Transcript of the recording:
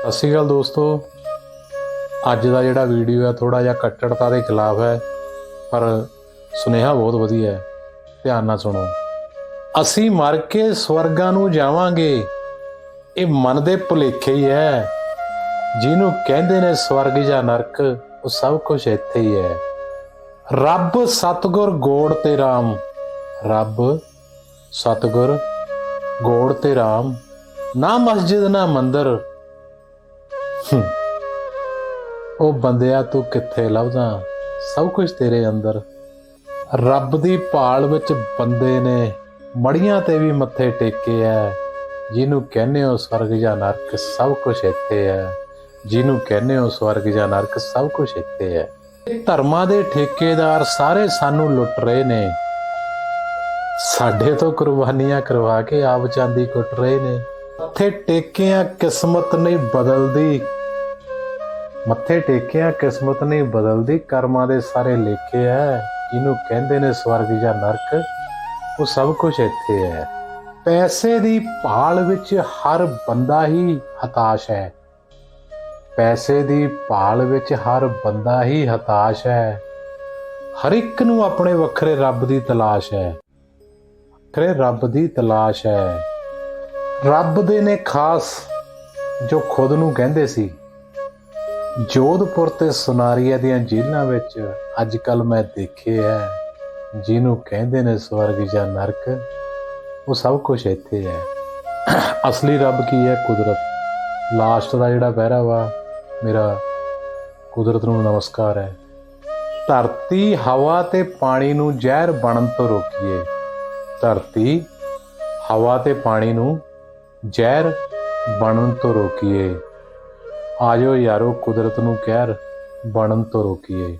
ਸਤਿ ਸ਼੍ਰੀ ਅਕਾਲ ਦੋਸਤੋ। ਅੱਜ ਦਾ ਜਿਹੜਾ ਵੀਡੀਓ ਹੈ ਥੋੜਾ ਜਿਹਾ ਕੱਟੜਤਾ ਦੇ ਖਿਲਾਫ ਹੈ, ਪਰ ਸੁਨੇਹਾ ਬਹੁਤ ਵਧੀਆ ਹੈ। ਧਿਆਨ ਨਾਲ ਸੁਣੋ। ਅਸੀਂ ਮਰ ਕੇ ਸਵਰਗਾਂ ਨੂੰ ਜਾਵਾਂਗੇ। ਇਹ ਮਨ ਦੇ ਭੁਲੇਖੇ ਹੀ ਹੈ। ਜਿਹਨੂੰ ਕਹਿੰਦੇ ਨੇ ਸਵਰਗ ਜਾਂ ਨਰਕ, ਉਹ ਸਭ ਕੁਝ ਇੱਥੇ ਹੀ ਹੈ। ਰੱਬ ਸਤਗੁਰ ਗੋੜ ਤੇ RAM ਰੱਬ ਸਤਗੁਰ ਗੋੜ ਤੇ RAM ਨਾ ਮਸਜਿਦ, ਨਾ ਮੰਦਰ। ਉਹ ਬੰਦਿਆ, ਤੂੰ ਕਿੱਥੇ ਲੱਭਦਾ? ਸਭ ਕੁਝ ਤੇਰੇ ਅੰਦਰ। ਰੱਬ ਦੀ ਭਾਲ ਵਿੱਚ ਬੰਦੇ ਨੇ ਮੜੀਆਂ ਤੇ ਵੀ ਮੱਥੇ ਟੇਕੇ ਐ। ਜਿਹਨੂੰ ਕਹਿੰਦੇ ਹੋ ਸਵਰਗ ਜਾਂ ਨਰਕ, ਸਭ ਕੁਝ ਇੱਥੇ ਹੈ ਜਿਹਨੂੰ ਕਹਿੰਦੇ ਹੋ ਸਵਰਗ ਜਾਂ ਨਰਕ, ਸਭ ਕੁਝ ਇੱਥੇ ਹੈ ਧਰਮਾਂ ਦੇ ਠੇਕੇਦਾਰ ਸਾਰੇ ਸਾਨੂੰ ਲੁੱਟ ਰਹੇ ਨੇ। ਸਾਡੇ ਤੋਂ ਕੁਰਬਾਨੀਆਂ ਕਰਵਾ ਕੇ ਆਪ ਚਾਂਦੀ ਕੁੱਟ ਰਹੇ ਨੇ। ਮੱਥੇ ਟੇਕਿਆਂ ਕਿਸਮਤ ਨਹੀਂ ਬਦਲਦੀ। ਮੱਥੇ ਟੇਕਿਆ, ਕਿਸਮਤ ਨਹੀਂ ਬਦਲਦੀ, ਕਰਮਾਂ ਦੇ ਸਾਰੇ ਲੇਖੇ ਐ। ਇਹਨੂੰ ਕਹਿੰਦੇ ਨੇ ਸਵਰਗ ਜਾਂ ਨਰਕ, ਉਹ ਸਭ ਕੁਝ ਇੱਥੇ ਹੈ ਪੈਸੇ ਦੀ ਭਾਲ ਵਿੱਚ ਹਰ ਬੰਦਾ ਹੀ ਹਤਾਸ਼ ਹੈ ਪੈਸੇ ਦੀ ਭਾਲ ਵਿੱਚ ਹਰ ਬੰਦਾ ਹੀ ਹਤਾਸ਼ ਹੈ ਹਰ ਇੱਕ ਨੂੰ ਆਪਣੇ ਵੱਖਰੇ ਰੱਬ ਦੀ ਤਲਾਸ਼ ਹੈ ਵੱਖਰੇ ਰੱਬ ਦੀ ਤਲਾਸ਼ ਹੈ ਰੱਬ ਦੇ ਨੇ ਖਾਸ ਜੋ ਖੁਦ ਨੂੰ ਕਹਿੰਦੇ ਸੀ। ਜੋਧਪੁਰ ਤੇ ਸੁਨਾਰੀਆ ਦੀਆਂ ਜੇਲ੍ਹਾਂ ਵਿੱਚ ਅੱਜ ਕੱਲ ਮੈਂ ਦੇਖੇ ਹੈ, ਜਿਹਨੂੰ ਕਹਿੰਦੇ ਨੇ ਸਵਰਗ ਜਾਂ ਨਰਕ, ਉਹ ਸਭ ਕੁਝ ਇੱਥੇ ਹੈ। ਅਸਲੀ ਰੱਬ ਕੀ ਹੈ? ਕੁਦਰਤ। ਲਾਸਟ ਦਾ ਜਿਹੜਾ ਪਹਿਰਾ ਵਾ, ਮੇਰਾ ਕੁਦਰਤ ਨੂੰ ਨਮਸਕਾਰ ਹੈ। ਧਰਤੀ, ਹਵਾ ਤੇ ਪਾਣੀ ਨੂੰ ਜ਼ਹਿਰ ਬਣਨ ਤੋਂ ਰੋਕੀਏ। ਧਰਤੀ, ਹਵਾ ਤੇ ਪਾਣੀ ਨੂੰ ਜ਼ਹਿਰ ਬਣਨ ਤੋਂ ਰੋਕੀਏ। ਆਜੋ ਯਾਰੋ ਕੁਦਰਤ ਨੂੰ ਕਹਿਰ ਬਣਨ ਤੋਂ ਰੋਕੀਏ।